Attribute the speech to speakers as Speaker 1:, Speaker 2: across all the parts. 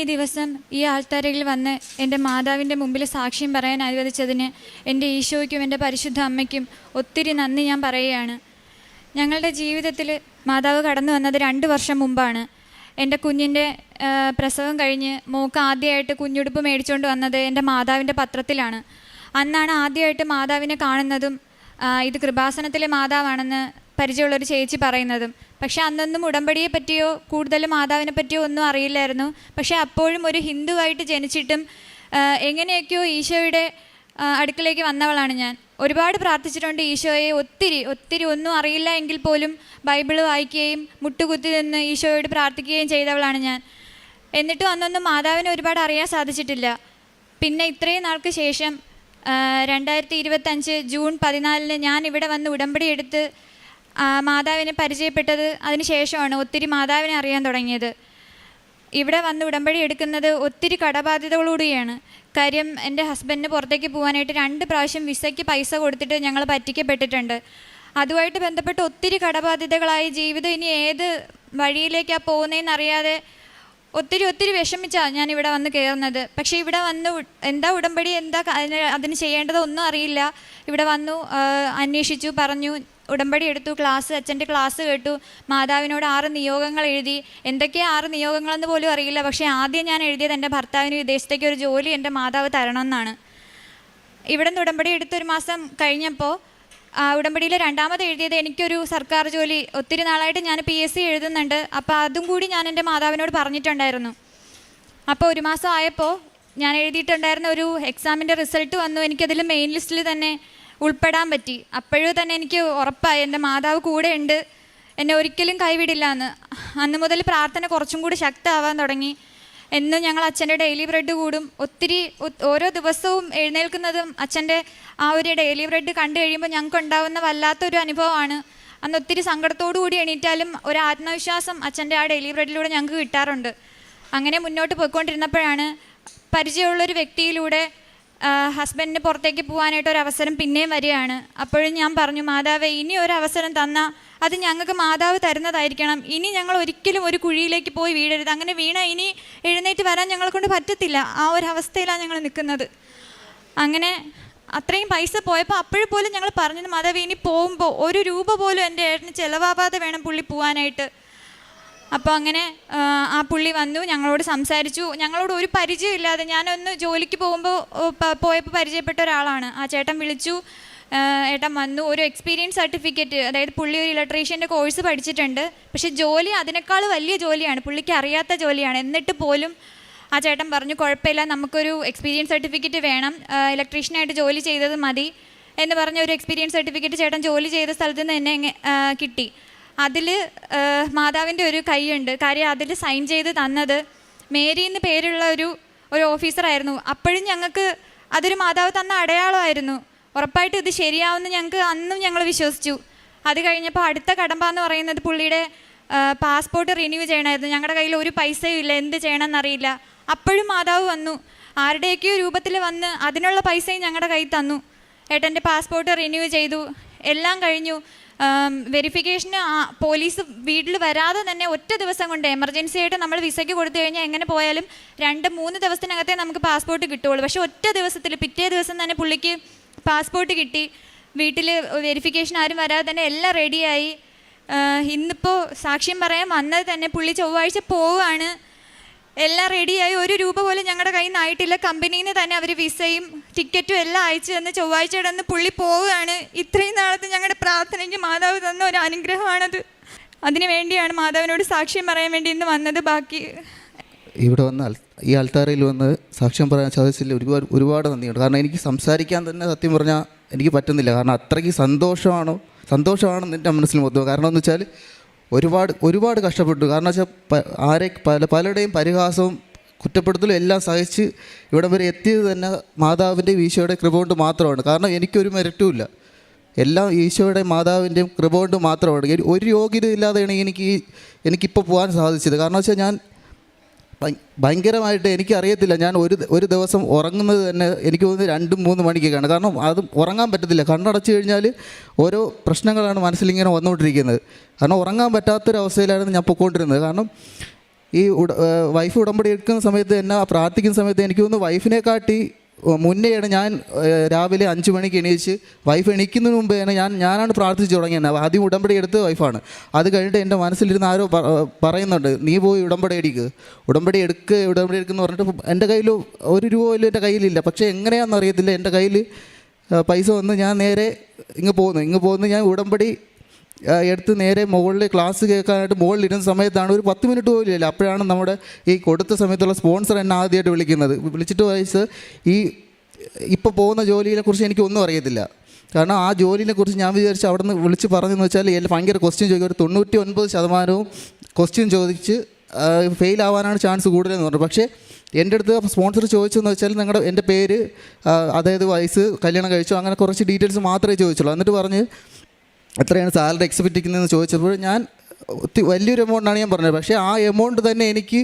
Speaker 1: ഈ ദിവസം ഈ ആൾത്താരയിൽ വന്ന് എന്റെ മാതാവിന്റെ മുമ്പിൽ സാക്ഷ്യം പറയാൻ അനുവദിച്ചതിന് എന്റെ ഈശോയ്ക്കും എന്റെ പരിശുദ്ധ അമ്മയ്ക്കും ഒത്തിരി നന്ദി ഞാൻ പറയുകയാണ്. ഞങ്ങളുടെ ജീവിതത്തിൽ മാതാവ് കടന്നു വന്നത് രണ്ട് വർഷം മുമ്പാണ്. എന്റെ കുഞ്ഞിന്റെ പ്രസവം കഴിഞ്ഞ് മോക്ക് ആദ്യമായിട്ട് കുഞ്ഞുടുപ്പ് മേടിച്ചുകൊണ്ട് വന്നത് എന്റെ മാതാവിന്റെ പത്രത്തിലാണ്. അന്നാണ് ആദ്യമായിട്ട് മാതാവിനെ കാണുന്നതും ഇത് കൃപാസനത്തിലെ മാതാവാണെന്ന് പരിചയമുള്ളൊരു ചേച്ചി പറയുന്നതും. പക്ഷെ അന്നൊന്നും ഉടമ്പടിയെ പറ്റിയോ കൂടുതൽ മാതാവിനെ പറ്റിയോ ഒന്നും അറിയില്ലായിരുന്നു. പക്ഷെ അപ്പോഴും ഒരു ഹിന്ദുവായിട്ട് ജനിച്ചിട്ടും എങ്ങനെയൊക്കെയോ ഈശോയുടെ അടുക്കളേക്ക് വന്നവളാണ് ഞാൻ. ഒരുപാട് പ്രാർത്ഥിച്ചിട്ടുണ്ട് ഈശോയെ. ഒത്തിരി ഒത്തിരി ഒന്നും അറിയില്ല എങ്കിൽ പോലും ബൈബിൾ വായിക്കുകയും മുട്ടുകുത്തി നിന്ന് ഈശോയോട് പ്രാർത്ഥിക്കുകയും ചെയ്തവളാണ് ഞാൻ. എന്നിട്ടും അന്നൊന്നും മാതാവിനെ ഒരുപാട് അറിയാൻ സാധിച്ചിട്ടില്ല. പിന്നെ ഇത്രയും നാൾക്ക് ശേഷം രണ്ടായിരത്തി ഇരുപത്തഞ്ച് ജൂൺ പതിനാലിന് ഞാൻ ഇവിടെ വന്ന് ഉടമ്പടി എടുത്ത് മാതാവിനെ പരിചയപ്പെട്ടത് അതിന് ശേഷമാണ് ഒത്തിരി മാതാവിനെ അറിയാൻ തുടങ്ങിയത്. ഇവിടെ വന്ന് ഉടമ്പടി എടുക്കുന്നത് ഒത്തിരി കടബാധ്യതകളോടുകയാണ് കാര്യം എന്റെ ഹസ്ബൻഡിന് പുറത്തേക്ക് പോകാനായിട്ട് രണ്ട് പ്രാവശ്യം വിസയ്ക്ക് പൈസ കൊടുത്തിട്ട് ഞങ്ങൾ പറ്റിക്കപ്പെട്ടിട്ടുണ്ട്. അതുമായിട്ട് ബന്ധപ്പെട്ട് ഒത്തിരി കടബാധ്യതകളായി ജീവിതം ഇനി ഏത് വഴിയിലേക്കാണ് പോകുന്നതെന്ന് അറിയാതെ ഒത്തിരി ഒത്തിരി വിഷമിച്ചാണ് ഞാൻ ഇവിടെ വന്ന് കയറുന്നത്. പക്ഷേ ഇവിടെ വന്ന് എന്താ ഉടമ്പടി എന്താ അതിന് അതിന് അറിയില്ല. ഇവിടെ വന്നു അന്വേഷിച്ചു പറഞ്ഞു ഉടമ്പടി എടുത്തു ക്ലാസ് അച്ഛന്റെ ക്ലാസ് കേട്ടു മാതാവിനോട് ആറ് നിയോഗങ്ങൾ എഴുതി. എന്തൊക്കെയാണ് ആറ് നിയോഗങ്ങളെന്ന് പോലും അറിയില്ല. പക്ഷേ ആദ്യം ഞാൻ എഴുതിയത് എന്റെ ഭർത്താവിന് വിദേശത്തേക്ക് ഒരു ജോലി എന്റെ മാതാവ് തരണമെന്നാണ്. ഇവിടെ നിന്ന് ഉടമ്പടി എടുത്തൊരു മാസം കഴിഞ്ഞപ്പോൾ ഉടമ്പടിയിൽ രണ്ടാമത് എഴുതിയത് എനിക്കൊരു സർക്കാർ ജോലി. ഒത്തിരി നാളായിട്ട് ഞാൻ പി എസ് സി എഴുതുന്നുണ്ട്. അപ്പോൾ അതും കൂടി ഞാൻ എന്റെ മാതാവിനോട് പറഞ്ഞിട്ടുണ്ടായിരുന്നു. അപ്പോൾ ഒരു മാസം ആയപ്പോൾ ഞാൻ എഴുതിയിട്ടുണ്ടായിരുന്ന ഒരു എക്സാമിന്റെ റിസൾട്ട് വന്നു. എനിക്കതിൽ മെയിൻ ലിസ്റ്റിൽ തന്നെ ഉൾപ്പെടാൻ പറ്റി. അപ്പോഴും തന്നെ എനിക്ക് ഉറപ്പായി എന്റെ മാതാവ് കൂടെ ഉണ്ട് എന്നെ ഒരിക്കലും കൈവിടില്ല എന്ന് അന്ന് മുതൽ പ്രാർത്ഥന കുറച്ചും കൂടി ശക്തമാവാൻ തുടങ്ങി. എന്നും ഞങ്ങൾ അച്ഛന്റെ ഡെയിലി ബ്രെഡ് കൂടും. ഒത്തിരി ഓരോ ദിവസവും എഴുന്നേൽക്കുന്നതും അച്ഛന്റെ ആ ഒരു ഡെയിലി ബ്രെഡ് കണ്ടു കഴിയുമ്പോൾ ഞങ്ങൾക്ക് ഉണ്ടാവുന്ന വല്ലാത്തൊരു അനുഭവമാണ്. അന്ന് ഒത്തിരി കൂടി എണീറ്റാലും ഒരു ആത്മവിശ്വാസം അച്ഛന്റെ ആ ഡെയിലി ബ്രെഡിലൂടെ ഞങ്ങൾക്ക് കിട്ടാറുണ്ട്. അങ്ങനെ മുന്നോട്ട് പോയിക്കൊണ്ടിരുന്നപ്പോഴാണ് പരിചയമുള്ളൊരു വ്യക്തിയിലൂടെ ഹസ്ബൻഡിന് പുറത്തേക്ക് പോകാനായിട്ട് ഒരു അവസരം പിന്നെയും വരികയാണ്. അപ്പോഴും ഞാൻ പറഞ്ഞു മാതാവ് ഇനി ഒരു അവസരം തന്നാൽ അത് ഞങ്ങൾക്ക് മാതാവ് തരുന്നതായിരിക്കണം. ഇനി ഞങ്ങൾ ഒരിക്കലും ഒരു കുഴിയിലേക്ക് പോയി വീഴരുത്. അങ്ങനെ വീണ ഇനി എഴുന്നേറ്റ് വരാൻ ഞങ്ങളെ കൊണ്ട് പറ്റത്തില്ല. ആ ഒരു അവസ്ഥയിലാണ് ഞങ്ങൾ നിൽക്കുന്നത്. അങ്ങനെ അത്രയും പൈസ പോയപ്പോൾ അപ്പോഴും പോലും ഞങ്ങൾ പറഞ്ഞത് മാതാവ് ഇനി പോകുമ്പോൾ ഒരു രൂപ പോലും എന്റെ ഏട്ടന് ചിലവാവാതെ വേണം പുള്ളി പോകാനായിട്ട്. അപ്പോൾ അങ്ങനെ ആ, പുള്ളി വന്നു ഞങ്ങളോട് സംസാരിച്ചു. ഞങ്ങളോട് ഒരു പരിചയമില്ലാതെ ഞാനൊന്ന് ജോലിക്ക് പോകുമ്പോൾ പോയപ്പോൾ പരിചയപ്പെട്ട ഒരാളാണ്. ആ ചേട്ടൻ വിളിച്ചു. ഏട്ടൻ വന്നു. ഒരു എക്സ്പീരിയൻസ് സർട്ടിഫിക്കറ്റ് അതായത് പുള്ളി ഒരു ഇലക്ട്രീഷ്യന്റെ കോഴ്സ് പഠിച്ചിട്ടുണ്ട്. പക്ഷേ ജോലി അതിനേക്കാൾ വലിയ ജോലിയാണ്. പുള്ളിക്ക് അറിയാത്ത ജോലിയാണ്. എന്നിട്ട് പോലും ആ ചേട്ടൻ പറഞ്ഞു കുഴപ്പമില്ല നമുക്കൊരു എക്സ്പീരിയൻസ് സർട്ടിഫിക്കറ്റ് വേണം. ഇലക്ട്രീഷ്യനായിട്ട് ജോലി ചെയ്തത് മതി. എന്ന് പറഞ്ഞ ഒരു എക്സ്പീരിയൻസ് സർട്ടിഫിക്കറ്റ് ചേട്ടൻ ജോലി ചെയ്ത സ്ഥലത്ത് നിന്ന് തന്നെ കിട്ടി. അതിൽ മാതാവിന്റെ ഒരു കൈയുണ്ട്. കാര്യം അതിൽ സൈൻ ചെയ്ത് തന്നത് മേരി എന്ന് പേരുള്ള ഒരു ഒരു ഓഫീസറായിരുന്നു അപ്പോഴും ഞങ്ങൾക്ക് അതൊരു മാതാവ് തന്ന അടയാളമായിരുന്നു. ഉറപ്പായിട്ട് ഇത് ശരിയാവുമെന്ന് ഞങ്ങൾക്ക് അന്നും ഞങ്ങൾ വിശ്വസിച്ചു. അത് കഴിഞ്ഞപ്പോൾ അടുത്ത കടമ്പ എന്ന് പറയുന്നത് പുള്ളിയുടെ പാസ്പോർട്ട് റിന്യൂ ചെയ്യണമായിരുന്നു ഞങ്ങളുടെ കയ്യിൽ ഒരു പൈസയും ഇല്ല. എന്ത് ചെയ്യണമെന്നറിയില്ല അപ്പോഴും മാതാവ് വന്നു. ആരുടെയൊക്കെയോ രൂപത്തിൽ വന്ന് അതിനുള്ള പൈസയും ഞങ്ങളുടെ കയ്യിൽ തന്നു. ഏട്ടന്റെ പാസ്പോർട്ട് റിന്യൂ ചെയ്തു. എല്ലാം കഴിഞ്ഞു. വെരിഫിക്കേഷന് പോലീസ് വീട്ടിൽ വരാതെ തന്നെ ഒറ്റ ദിവസം കൊണ്ട് എമർജൻസി ആയിട്ട് നമ്മൾ വിസയ്ക്ക് കൊടുത്തു കഴിഞ്ഞാൽ എങ്ങനെ പോയാലും രണ്ട് മൂന്ന് ദിവസത്തിനകത്തേ നമുക്ക് പാസ്പോർട്ട് കിട്ടുള്ളൂ പക്ഷേ ഒറ്റ ദിവസത്തിൽ പിറ്റേ ദിവസം തന്നെ പുള്ളിക്ക് പാസ്പോർട്ട് കിട്ടി. വീട്ടിൽ വെരിഫിക്കേഷൻ ആരും വരാതെ തന്നെ എല്ലാം റെഡിയായി ഇന്നിപ്പോൾ സാക്ഷ്യം പറയാൻ വന്നത് തന്നെ പുള്ളി ചൊവ്വാഴ്ച പോവുകയാണ്. എല്ലാം റെഡിയായി ഒരു രൂപ പോലും ഞങ്ങളുടെ കയ്യിൽ നിന്ന് ആയിട്ടില്ല. കമ്പനിയിൽ നിന്ന് തന്നെ അവർ വിസയും ടിക്കറ്റും എല്ലാം അയച്ചു തന്ന് ചൊവ്വാഴ്ച ഇടന്ന് പുള്ളി പോവുകയാണ്. ഇത്രയും നാളത്തെ ഞങ്ങളുടെ പ്രാർത്ഥനയ്ക്ക് മാതാവ് തന്ന ഒരു അനുഗ്രഹമാണത്. അതിനു വേണ്ടിയാണ് മാതാവിനോട് സാക്ഷ്യം പറയാൻ വേണ്ടി ഇന്ന് വന്നത്. ബാക്കി
Speaker 2: ഇവിടെ വന്ന് ഈ ആൾത്താരയിൽ വന്ന് സാക്ഷ്യം പറയാൻ സാധിച്ചില്ല ഒരുപാട് ഒരുപാട് നന്ദിയുണ്ട്. കാരണം എനിക്ക് സംസാരിക്കാൻ തന്നെ സത്യം പറഞ്ഞാൽ എനിക്ക് പറ്റുന്നില്ല. കാരണം അത്രയ്ക്ക് സന്തോഷമാണോ സന്തോഷമാണ് എന്റെ മനസ്സിൽ മൊത്തം കാരണം എന്ന് വെച്ചാൽ ഒരുപാട് ഒരുപാട് കഷ്ടപ്പെട്ടു. കാരണം വെച്ചാൽ ആരെ പല പലരുടെയും പരിഹാസവും കുറ്റപ്പെടുത്തലും എല്ലാം സഹിച്ച് ഇവിടം വരെ എത്തിയത് തന്നെ മാതാവിന്റെ ഈശോയുടെ കൃപ കൊണ്ട് മാത്രമാണ്. കാരണം എനിക്കൊരു മെരിറ്റുമില്ല എല്ലാം ഈശോയുടെ മാതാവിന്റെയും കൃപ കൊണ്ട് മാത്രമാണ് ഒരു- യോഗ്യത ഇല്ലാതെയാണ് എനിക്ക് എനിക്കിപ്പോൾ പോകാൻ സാധിച്ചത്. കാരണം വെച്ചാൽ ഞാൻ ഭയ- ഭയങ്കരമായിട്ട് എനിക്കറിയത്തില്ല. ഞാൻ ഒരു ഒരു ദിവസം ഉറങ്ങുന്നത് തന്നെ എനിക്ക് തോന്നുന്നത് രണ്ടും മൂന്ന് മണിക്കൊക്കെയാണ്. കാരണം അത് ഉറങ്ങാൻ പറ്റത്തില്ല. കണ്ണടച്ചു കഴിഞ്ഞാൽ ഓരോ പ്രശ്നങ്ങളാണ് മനസ്സിലിങ്ങനെ വന്നുകൊണ്ടിരിക്കുന്നത്. കാരണം ഉറങ്ങാൻ പറ്റാത്തൊരവസ്ഥയിലായിരുന്നു ഞാൻ പൊയ്ക്കൊണ്ടിരുന്നത് കാരണം ഈ വൈഫ് ഉടമ്പടി എടുക്കുന്ന സമയത്ത് എന്നെ പ്രാർത്ഥിക്കുന്ന സമയത്ത് എനിക്ക് തോന്നുന്നു വൈഫിനെ കാട്ടി മുന്നെയാണ് ഞാൻ രാവിലെ അഞ്ച് മണിക്ക് എണീച്ച് വൈഫ് എണീക്കുന്നതിന് മുമ്പേയാണ് ഞാൻ ഞാനാണ് പ്രാർത്ഥിച്ചു തുടങ്ങിയത് ആദ്യം ഉടമ്പടി എടുത്ത് വൈഫാണ് അത് കഴിഞ്ഞിട്ട് എന്റെ മനസ്സിലിരുന്ന് ആരോ പറയുന്നുണ്ട് നീ പോയി ഉടമ്പടി അടിക്കുക ഉടമ്പടി എടുക്കുക ഉടമ്പടി എടുക്കുന്നു പറഞ്ഞിട്ട് എന്റെ കയ്യിൽ ഒരു രൂപ പോലും എന്റെ കയ്യിലില്ല. പക്ഷേ എങ്ങനെയാണെന്ന് അറിയത്തില്ല. എന്റെ കയ്യിൽ പൈസ വന്ന് ഞാൻ നേരെ ഇങ്ങ് പോകുന്നു ഇങ്ങ് പോകുന്നു ഞാൻ ഉടമ്പടി എടുത്ത് നേരെ മുകളിൽ ക്ലാസ് കേൾക്കാനായിട്ട് മുകളിൽ ഇരുന്ന സമയത്താണ് ഒരു പത്ത് മിനിറ്റ് പോലും ഇല്ല. അപ്പോഴാണ് നമ്മുടെ ഈ കൊടുത്ത സമയത്തുള്ള സ്പോൺസർ എന്നെ ആദ്യമായിട്ട് വിളിക്കുന്നത്. വിളിച്ചിട്ട് വയസ്സ് ഈ ഇപ്പോൾ പോകുന്ന ജോലിയെക്കുറിച്ച് എനിക്കൊന്നും അറിയത്തില്ല. കാരണം ആ ജോലിനെ കുറിച്ച് ഞാൻ വിചാരിച്ച് അവിടെ നിന്ന് വിളിച്ച് പറഞ്ഞെന്ന് വെച്ചാൽ എല്ലാം ഭയങ്കര ക്വസ്റ്റ്യൻ ചോദിക്കും. ഒരു തൊണ്ണൂറ്റി ഒൻപത് ശതമാനവും ക്വസ്റ്റ്യൻ ചോദിച്ച് ഫെയിൽ ആവാനാണ് ചാൻസ് കൂടുതലെന്ന് പറഞ്ഞു. പക്ഷേ എന്റെ അടുത്ത് സ്പോൺസർ ചോദിച്ചതെന്ന് വെച്ചാൽ നിങ്ങളുടെ എന്റെ പേര് അതായത് വയസ്സ് കല്യാണം കഴിച്ചു അങ്ങനെ കുറച്ച് ഡീറ്റെയിൽസ് മാത്രമേ ചോദിച്ചുള്ളൂ. എന്നിട്ട് പറഞ്ഞ് എത്രയാണ് സാലറി എക്സ്പെക്റ്റിക്കുന്നതെന്ന് ചോദിച്ചപ്പോൾ ഞാൻ ഒത്തിരി വലിയൊരു എമൗണ്ടാണ് ഞാൻ പറഞ്ഞത്. പക്ഷേ ആ എമൗണ്ട് തന്നെ എനിക്ക്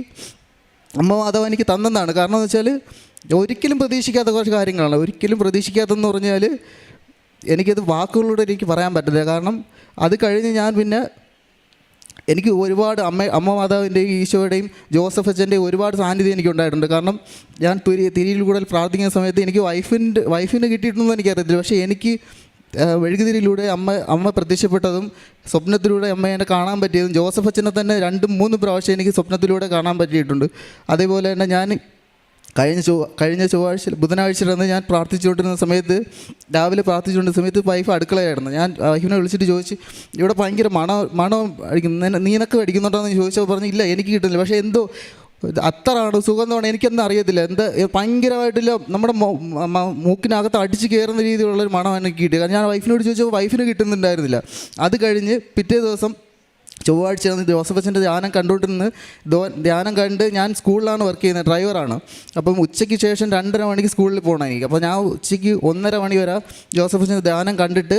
Speaker 2: അമ്മ മാധവ എനിക്ക് തന്നെന്നാണ് കാരണം എന്ന് വെച്ചാൽ ഒരിക്കലും പ്രതീക്ഷിക്കാത്ത കുറച്ച് കാര്യങ്ങളാണ്. ഒരിക്കലും പ്രതീക്ഷിക്കാത്തതെന്ന് പറഞ്ഞാൽ എനിക്കത് വാക്കുകളിലൂടെ എനിക്ക് പറയാൻ പറ്റില്ല കാരണം അത് കഴിഞ്ഞ് ഞാൻ പിന്നെ എനിക്ക് ഒരുപാട് അമ്മ അമ്മ മാതാവിന്റെയും ഈശോയുടെയും ജോസഫ് അച്ഛന്റെയും ഒരുപാട് സാന്നിധ്യം എനിക്ക് ഉണ്ടായിട്ടുണ്ട്. കാരണം ഞാൻ തിരി തിരിയിൽ കൂടുതൽ പ്രാർത്ഥിക്കുന്ന സമയത്ത് എനിക്ക് വൈഫിന്റെ വൈഫിന് കിട്ടിയിട്ടുണ്ടെന്ന് എനിക്കറിയത്തില്ല. പക്ഷേ എനിക്ക് മെഴുകുതിരിയിലൂടെ അമ്മ അമ്മ പ്രത്യക്ഷപ്പെട്ടതും സ്വപ്നത്തിലൂടെ അമ്മ എന്നെ കാണാൻ പറ്റിയതും ജോസഫ് അച്ഛനെ തന്നെ രണ്ടും മൂന്നും പ്രാവശ്യം എനിക്ക് സ്വപ്നത്തിലൂടെ കാണാൻ പറ്റിയിട്ടുണ്ട്. അതേപോലെ തന്നെ ഞാൻ കഴിഞ്ഞ ചൊവ്വ കഴിഞ്ഞ ചൊവ്വാഴ്ച ബുധനാഴ്ച അന്ന് ഞാൻ പ്രാർത്ഥിച്ചുകൊണ്ടിരുന്ന സമയത്ത് രാവിലെ പ്രാർത്ഥിച്ചുകൊണ്ടിരുന്ന സമയത്ത് വൈഫ് അടുക്കളയായിരുന്നു. ഞാൻ വൈഫിനെ വിളിച്ചിട്ട് ചോദിച്ചു ഇവിടെ ഭയങ്കര മണം മണം അടിക്കുന്നു. നിന- നീനൊക്കെ അടിക്കുന്നുണ്ടോ എന്ന് ചോദിച്ചപ്പോൾ പറഞ്ഞു ഇല്ല എനിക്ക് കിട്ടുന്നില്ല. പക്ഷേ എന്തോ ഇത് എന്ന് പറഞ്ഞാൽ എനിക്കൊന്നും അറിയത്തില്ല. എന്താ ഭയങ്കരമായിട്ടില്ല നമ്മുടെ മൂക്കിനകത്ത് അടിച്ച് കയറുന്ന രീതിയിലുള്ളൊരു മണം എനിക്ക് കിട്ടി. കാരണം ഞാൻ വൈഫിനോട് ചോദിച്ചപ്പോൾ വൈഫിന് കിട്ടുന്നുണ്ടായിരുന്നില്ല. അത് കഴിഞ്ഞ് പിറ്റേ ദിവസം ചൊവ്വാഴ്ച ജോസഫ് അച്ഛന്റെ ധ്യാനം കണ്ടുകൊണ്ടിരുന്ന് ധ്യാനം കണ്ട് ഞാൻ സ്കൂളിലാണ് വർക്ക് ചെയ്യുന്നത് ഡ്രൈവറാണ്. അപ്പം ഉച്ചയ്ക്ക് ശേഷം രണ്ടര മണിക്ക് സ്കൂളിൽ പോകണം എനിക്ക് അപ്പോൾ ഞാൻ ഉച്ചയ്ക്ക് ഒന്നര മണി വരെ ജോസഫ് അച്ഛന്റെ ധ്യാനം കണ്ടിട്ട്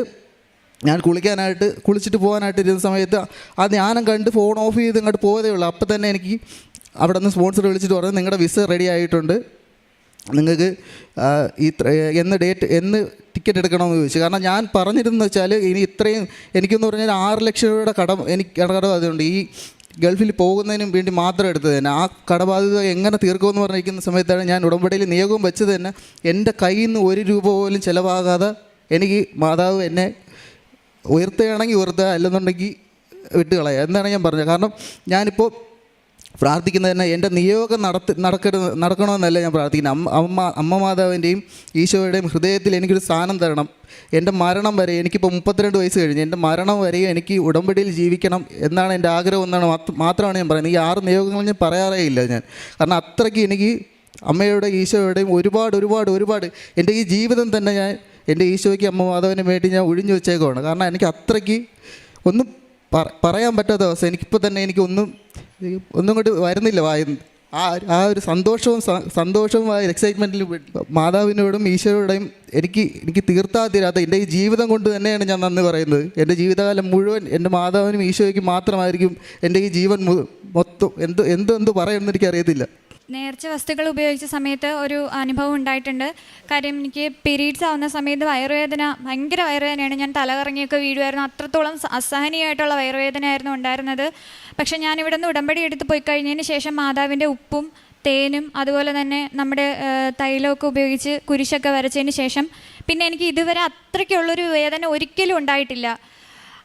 Speaker 2: ഞാൻ കുളിക്കാനായിട്ട് കുളിച്ചിട്ട് പോകാനായിട്ട് ഇരുന്ന സമയത്ത് ആ ധ്യാനം കണ്ട് ഫോൺ ഓഫ് ചെയ്ത് ഇങ്ങോട്ട് പോയതേ ഉള്ളൂ. അപ്പം തന്നെ എനിക്ക് അവിടെ നിന്ന് സ്പോൺസർ വിളിച്ചിട്ട് പറഞ്ഞു നിങ്ങളുടെ വിസ റെഡി ആയിട്ടുണ്ട്. നിങ്ങൾക്ക് ഈ എന്ന് ഡേറ്റ് എന്ന് ടിക്കറ്റ് എടുക്കണമെന്ന് ചോദിച്ചു. കാരണം ഞാൻ പറഞ്ഞിരുന്നു വെച്ചാൽ ഇനി ഇത്രയും എനിക്കെന്ന് പറഞ്ഞാൽ ആറ് ലക്ഷം രൂപയുടെ കടം എനിക്ക് കടബാധ്യതയുണ്ട്. ഈ ഗൾഫിൽ പോകുന്നതിനും വേണ്ടി മാത്രം എടുത്തത് തന്നെ. ആ കടബാധ്യത എങ്ങനെ തീർക്കുമെന്ന് പറഞ്ഞിരിക്കുന്ന സമയത്താണ് ഞാൻ ഉടമ്പടിയിൽ നിയോഗം വെച്ചത് തന്നെ. എന്റെ കയ്യിൽ നിന്ന് ഒരു രൂപ പോലും ചിലവാകാതെ എനിക്ക് മാതാവ് എന്നെ ഉയർത്തുകയാണെങ്കിൽ ഉയർത്തുക അല്ലെന്നുണ്ടെങ്കിൽ വിട്ടുകളയുക. എന്നാണ് ഞാൻ പറഞ്ഞത്? കാരണം ഞാനിപ്പോൾ പ്രാർത്ഥിക്കുന്നത് തന്നെ എന്റെ നിയോഗം നടത്തി നടക്കരുത് നടക്കണമെന്നല്ല ഞാൻ പ്രാർത്ഥിക്കുന്നത്. അമ്മ അമ്മ അമ്മ മാതാവിന്റെയും ഈശോയുടെയും ഹൃദയത്തിൽ എനിക്കൊരു സ്ഥാനം തരണം. എന്റെ മരണം വരെ എനിക്കിപ്പോൾ മുപ്പത്തിരണ്ട് വയസ്സ് കഴിഞ്ഞ് എന്റെ മരണം വരെ എനിക്ക് ഉടമ്പടിയിൽ ജീവിക്കണം എന്നാണ് എന്റെ ആഗ്രഹം എന്നാണ് മാത്രമാണ് ഞാൻ പറയുന്നത്. ഈ ആറ് നിയോഗങ്ങൾ ഞാൻ പറയാറേ ഇല്ല ഞാൻ. കാരണം അത്രയ്ക്ക് എനിക്ക് അമ്മയുടെ ഈശോയുടെയും ഒരുപാട് ഒരുപാട് ഒരുപാട് എന്റെ ഈ ജീവിതം തന്നെ ഞാൻ എന്റെ ഈശോയ്ക്ക് അമ്മ മാധവന് വേണ്ടി ഞാൻ ഒഴിഞ്ഞു വെച്ചേക്കുവാണ്. കാരണം എനിക്ക് അത്രയ്ക്ക് ഒന്നും പറയാൻ പറ്റാത്ത അവസ്ഥ. എനിക്കിപ്പോൾ തന്നെ എനിക്കൊന്നും ഒന്നും കൊണ്ട് വരുന്നില്ല വായ. ആ ഒരു സന്തോഷവും സന്തോഷവും ആ എക്സൈറ്റ്മെന്റിൽ മാതാവിനോടും ഈശ്വരോടെയും എനിക്ക് എനിക്ക് തീർത്താ തീരാത്ത എന്റെ ഈ ജീവിതം കൊണ്ട് തന്നെയാണ് ഞാൻ നന്ദി പറയുന്നത്. എന്റെ ജീവിതകാലം മുഴുവൻ എന്റെ മാതാവിനും ഈശോയ്ക്കും മാത്രമായിരിക്കും എന്റെ ഈ ജീവൻ മൊത്തം എന്ത് എന്ത് എന്ത് പറയുമെന്ന് എനിക്കറിയത്തില്ല.
Speaker 1: നേർച്ച വസ്തുക്കൾ ഉപയോഗിച്ച സമയത്ത് ഒരു അനുഭവം ഉണ്ടായിട്ടുണ്ട്. കാര്യം എനിക്ക് പീരീഡ്സ് ആവുന്ന സമയത്ത് വയറുവേദന ഭയങ്കര വയറുവേദനയാണ്. ഞാൻ തലകറങ്ങിയൊക്കെ വീഴുമായിരുന്നു അത്രത്തോളം അസഹനീയമായിട്ടുള്ള വയറുവേദനയായിരുന്നു ഉണ്ടായിരുന്നത്. പക്ഷേ ഞാൻ ഇവിടെ നിന്ന് ഉടമ്പടി എടുത്ത് പോയി കഴിഞ്ഞതിന് ശേഷം മാതാവിന്റെ ഉപ്പും തേനും അതുപോലെ തന്നെ നമ്മുടെ തൈലമൊക്കെ ഉപയോഗിച്ച് കുരിശൊക്കെ വരച്ചതിന് ശേഷം പിന്നെ എനിക്ക് ഇതുവരെ അത്രയ്ക്കുള്ളൊരു വേദന ഒരിക്കലും ഉണ്ടായിട്ടില്ല.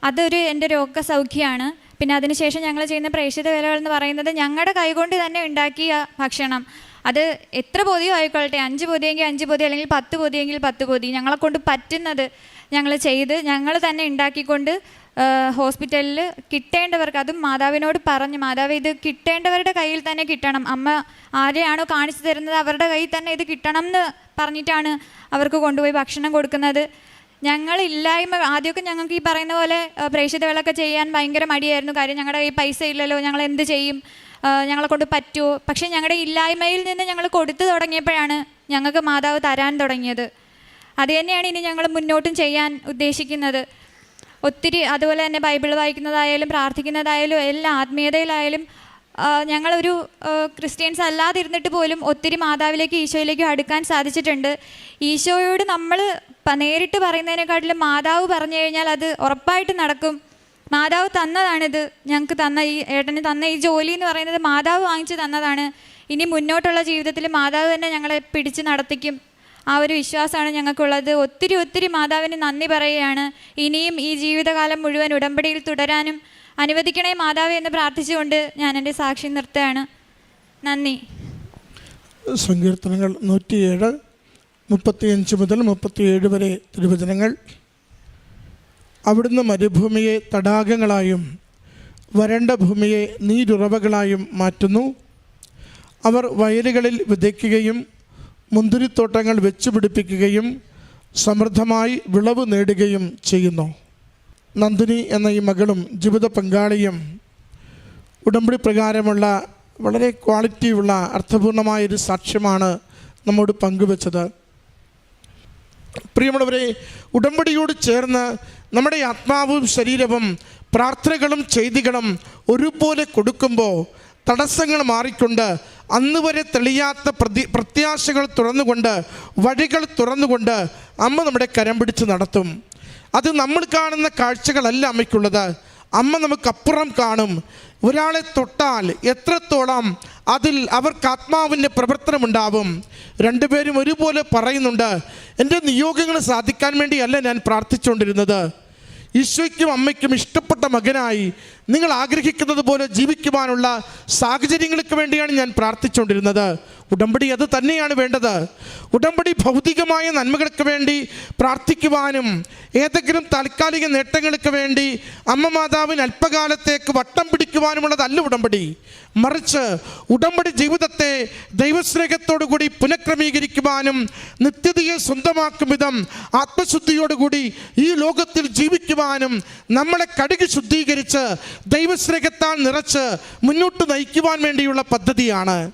Speaker 1: അതൊരു എന്റെ രോഗസൗഖ്യമാണ്. പിന്നെ അതിനുശേഷം ഞങ്ങൾ ചെയ്യുന്ന പ്രേക്ഷിത വേലകൾ എന്ന് പറയുന്നത് ഞങ്ങളുടെ കൈകൊണ്ട് തന്നെ ഉണ്ടാക്കിയ ഭക്ഷണം. അത് എത്ര പൊതിയോ ആയിക്കൊള്ളട്ടെ അഞ്ച് പൊതിയെങ്കിൽ അഞ്ച് പൊതി അല്ലെങ്കിൽ പത്ത് പൊതിയെങ്കിൽ പത്ത് പൊതി ഞങ്ങളെ കൊണ്ട് പറ്റുന്നത് ഞങ്ങൾ ചെയ്ത് ഞങ്ങൾ തന്നെ ഉണ്ടാക്കിക്കൊണ്ട് ഹോസ്പിറ്റലിൽ കിട്ടേണ്ടവർക്ക് അതും മാതാവിനോട് പറഞ്ഞു മാതാവ് ഇത് കിട്ടേണ്ടവരുടെ കയ്യിൽ തന്നെ കിട്ടണം. അമ്മ ആരെയാണോ കാണിച്ചു തരുന്നത് അവരുടെ കയ്യിൽ തന്നെ ഇത് കിട്ടണം എന്ന് പറഞ്ഞിട്ടാണ് അവർക്ക് കൊണ്ടുപോയി ഭക്ഷണം കൊടുക്കുന്നത്. ഞങ്ങളില്ലായ്മ ആദ്യമൊക്കെ ഞങ്ങൾക്ക് ഈ പറയുന്ന പോലെ പ്രേക്ഷിത പ്രേക്ഷിതകളൊക്കെ ചെയ്യാൻ ഭയങ്കര മടിയായിരുന്നു. കാര്യം ഞങ്ങളുടെ ഈ പൈസ ഇല്ലല്ലോ ഞങ്ങൾ എന്ത് ചെയ്യും ഞങ്ങളെ കൊണ്ട് പറ്റുമോ പക്ഷേ ഞങ്ങളുടെ ഇല്ലായ്മയിൽ നിന്ന് ഞങ്ങൾ കൊടുത്തു തുടങ്ങിയപ്പോഴാണ് ഞങ്ങൾക്ക് മാതാവ് തരാൻ തുടങ്ങിയത്. അത് തന്നെയാണ് ഇനി ഞങ്ങൾ മുന്നോട്ടും ചെയ്യാൻ ഉദ്ദേശിക്കുന്നത്. ഒത്തിരി അതുപോലെ തന്നെ ബൈബിൾ വായിക്കുന്നതായാലും പ്രാർത്ഥിക്കുന്നതായാലും എല്ലാ ആത്മീയതയിലായാലും ഞങ്ങളൊരു ക്രിസ്ത്യൻസ് അല്ലാതിരുന്നിട്ട് പോലും ഒത്തിരി മാതാവിലേക്ക് ഈശോയിലേക്കും അടുക്കാൻ സാധിച്ചിട്ടുണ്ട്. ഈശോയോട് നമ്മൾ നേരിട്ട് പറയുന്നതിനെക്കാട്ടിലും മാതാവ് പറഞ്ഞു കഴിഞ്ഞാൽ അത് ഉറപ്പായിട്ട് നടക്കും. മാതാവ് തന്നതാണിത്. ഞങ്ങൾക്ക് തന്ന ഈ ഏട്ടന് തന്ന ഈ ജോലി എന്ന് പറയുന്നത് മാതാവ് വാങ്ങിച്ചു തന്നതാണ്. ഇനി മുന്നോട്ടുള്ള ജീവിതത്തിൽ മാതാവ് തന്നെ ഞങ്ങളെ പിടിച്ച് നടത്തിക്കും. ആ ഒരു വിശ്വാസമാണ് ഞങ്ങൾക്കുള്ളത്. ഒത്തിരി ഒത്തിരി മാതാവിന് നന്ദി പറയുകയാണ്. ഇനിയും ഈ ജീവിതകാലം മുഴുവൻ ഉടമ്പടിയിൽ തുടരാനും അനുവദിക്കണേ മാതാവ് എന്ന് പ്രാർത്ഥിച്ചുകൊണ്ട് ഞാൻ എന്റെ സാക്ഷി നിർത്തുകയാണ്. നന്ദി.
Speaker 3: സങ്കീർത്തനങ്ങൾ നൂറ്റിയേഴ് മുപ്പത്തിയഞ്ച് മുതൽ മുപ്പത്തിയേഴ് വരെ തിരുവചനങ്ങൾ. അവിടുന്ന് മരുഭൂമിയെ തടാകങ്ങളായും വരണ്ട ഭൂമിയെ നീരുറവകളായും മാറ്റുന്നു. അവർ വയലുകളിൽ വിതയ്ക്കുകയും മുന്തിരിത്തോട്ടങ്ങൾ വെച്ചുപിടിപ്പിക്കുകയും സമൃദ്ധമായി വിളവ് നേടുകയും ചെയ്യുന്നു. നന്ദിനി എന്ന ഈ മകളും ജീവിത പങ്കാളിയും ഉടമ്പടി പ്രകാരമുള്ള വളരെ ക്വാളിറ്റിയുള്ള അർത്ഥപൂർണമായൊരു സാക്ഷ്യമാണ് നമ്മോട് പങ്കുവച്ചത്. പ്രിയമുള്ളവരെ ഉടമ്പടിയോട് ചേർന്ന് നമ്മുടെ ആത്മാവും ശരീരവും പ്രാർത്ഥനകളും ചെയ്തികളും ഒരുപോലെ കൊടുക്കുമ്പോൾ തടസ്സങ്ങൾ മാറിക്കൊണ്ട് അന്ന് വരെ തെളിയാത്ത പ്രതി പ്രത്യാശകൾ തുറന്നുകൊണ്ട് വഴികൾ തുറന്നുകൊണ്ട് അമ്മ നമ്മുടെ കരം പിടിച്ച് നടത്തും. അത് നമ്മൾ കാണുന്ന കാഴ്ചകളല്ല അമ്മയ്ക്കുള്ളത്. അമ്മ നമുക്കപ്പുറം കാണും. ഒരാളെ തൊട്ടാൽ എത്രത്തോളം അതിൽ അവർക്ക് ആത്മാവിന്റെ പ്രവർത്തനമുണ്ടാവും. രണ്ടുപേരും ഒരുപോലെ പറയുന്നുണ്ട് എന്റെ നിയോഗങ്ങൾ സാധിക്കാൻ വേണ്ടിയല്ല ഞാൻ പ്രാർത്ഥിച്ചുകൊണ്ടിരുന്നത്. ഈശോയ്ക്കും അമ്മയ്ക്കും ഇഷ്ടപ്പെട്ട മകനായി നിങ്ങൾ ആഗ്രഹിക്കുന്നത് പോലെ ജീവിക്കുവാനുള്ള സാഹചര്യങ്ങൾക്ക് വേണ്ടിയാണ് ഞാൻ പ്രാർത്ഥിച്ചുകൊണ്ടിരുന്നത്. ഉടമ്പടി അത് തന്നെയാണ് വേണ്ടത്. ഉടമ്പടി ഭൗതികമായ നന്മകൾക്ക് വേണ്ടി പ്രാർത്ഥിക്കുവാനും ഏതെങ്കിലും താൽക്കാലിക നേട്ടങ്ങൾക്ക് വേണ്ടി അമ്മ മാതാവിന് അല്പകാലത്തേക്ക് വട്ടം പിടിക്കുവാനുമുള്ളതല്ല ഉടമ്പടി. മറിച്ച് ഉടമ്പടി ജീവിതത്തെ ദൈവസ്നേഹത്തോടുകൂടി പുനഃക്രമീകരിക്കുവാനും നിത്യതയെ സ്വന്തമാക്കും വിധം ആത്മശുദ്ധിയോടുകൂടി ഈ ലോകത്തിൽ ജീവിക്കുവാനും നമ്മളെ കടുകി ശുദ്ധീകരിച്ച് ദൈവസ്നേഹത്താൽ നിറച്ച് മുന്നോട്ട് നയിക്കുവാൻ വേണ്ടിയുള്ള പദ്ധതിയാണ്.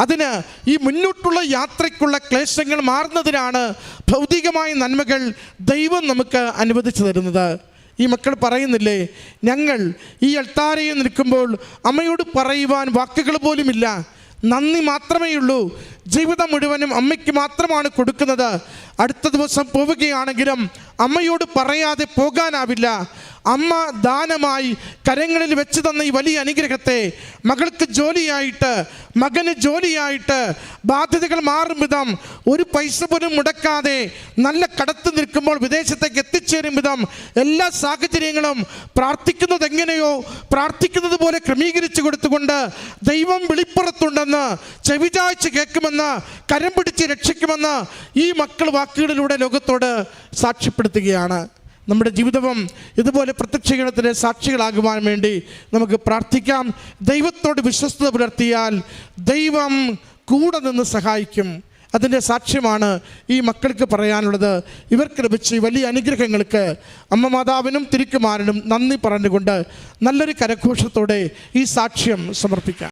Speaker 3: അതിന് ഈ മുന്നോട്ടുള്ള യാത്രയ്ക്കുള്ള ക്ലേശങ്ങൾ മാറുന്നതിനാണ് ഭൗതികമായ നന്മകൾ ദൈവം നമുക്ക് അനുവദിച്ചു തരുന്നത്. ഈ മക്കൾ പറയുന്നില്ലേ ഞങ്ങൾ ഈ അൾത്താരയിൽ നിൽക്കുമ്പോൾ അമ്മയോട് പറയുവാൻ വാക്കുകൾ പോലുമില്ല. നന്ദി മാത്രമേ ഉള്ളൂ ജീവിതം മുഴുവനും അമ്മയ്ക്ക് മാത്രമാണ് കൊടുക്കുന്നത്. അടുത്ത ദിവസം പോവുകയാണെങ്കിലും അമ്മയോട് പറയാതെ പോകാനാവില്ല. അമ്മ ദാനമായി കരങ്ങളിൽ വെച്ച് തന്ന ഈ വലിയ അനുഗ്രഹത്തെ മകൾക്ക് ജോലിയായിട്ട് മകന് ജോലിയായിട്ട് ബാധ്യതകൾ മാറും വിധം ഒരു പൈസ പോലും മുടക്കാതെ നല്ല കടത്ത് നിൽക്കുമ്പോൾ വിദേശത്തേക്ക് എത്തിച്ചേരും വിധം എല്ലാ സാഹചര്യങ്ങളും പ്രാർത്ഥിക്കുന്നത് എങ്ങനെയോ പ്രാർത്ഥിക്കുന്നത് പോലെ ക്രമീകരിച്ചു കൊടുത്തുകൊണ്ട് ദൈവം വെളിപ്പുറത്തുണ്ടെന്ന് ചെവിചാഴ്ച കേൾക്കുമെന്ന് കരം പിടിച്ച് രക്ഷിക്കുമെന്ന് ഈ മക്കൾ വാക്കുകളിലൂടെ ലോകത്തോട് സാക്ഷ്യപ്പെടുത്തുകയാണ്. നമ്മുടെ ജീവിതവും ഇതുപോലെ പ്രത്യക്ഷീകരണത്തിന് സാക്ഷികളാകുവാൻ വേണ്ടി നമുക്ക് പ്രാർത്ഥിക്കാം. ദൈവത്തോട് വിശ്വസ്തത പുലർത്തിയാൽ ദൈവം കൂടെ നിന്ന് സഹായിക്കും. അതിന്റെ സാക്ഷ്യമാണ് ഈ മക്കൾക്ക് പറയാനുള്ളത്. ഇവർക്ക് ലഭിച്ച വലിയ അനുഗ്രഹങ്ങൾക്ക് അമ്മ മാതാവിനും തിരുക്കുമാരനും നന്ദി പറഞ്ഞുകൊണ്ട് നല്ലൊരു കരഘോഷത്തോടെ ഈ സാക്ഷ്യം സമർപ്പിക്കാം.